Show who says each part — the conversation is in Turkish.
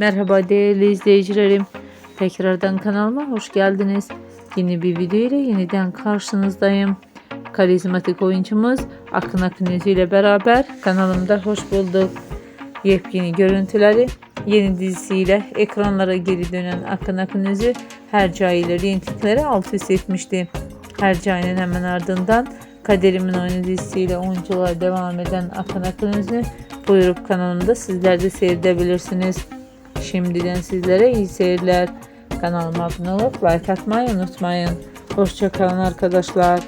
Speaker 1: Merhaba değerli izleyicilerim. Tekrardan kanalıma hoş geldiniz. Yeni bir video ile yeniden karşınızdayım. Karizmatik oyuncumuz Akın Akın ile beraber kanalımda hoş bulduk. Yepyeni görüntüleri yeni dizisiyle ekranlara geri dönen Akın Akın Özü Hercai ile reytingleri alt üst etmişti. Hercai'nin hemen ardından Kaderimin Oyunu dizisiyle oyunculuğa devam eden Akın Akın Özü buyurup kanalımda sizler de seyredebilirsiniz. Şimdiden sizlere iyi seyirler. Kanalıma abone olup like atmayı unutmayın. Hoşçakalın arkadaşlar.